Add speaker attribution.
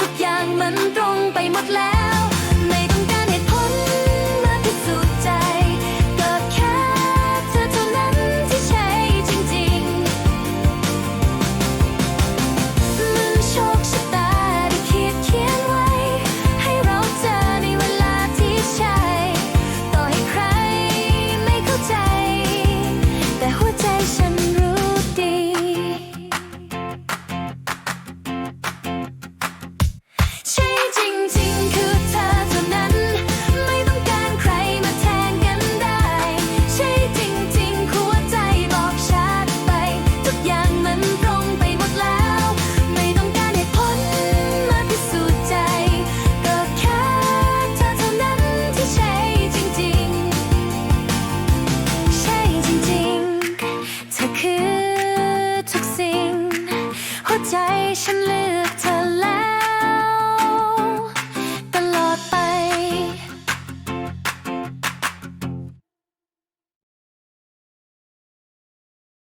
Speaker 1: ทุกอย่างมันตรงไปหมดแล้ว ใจฉันเลือก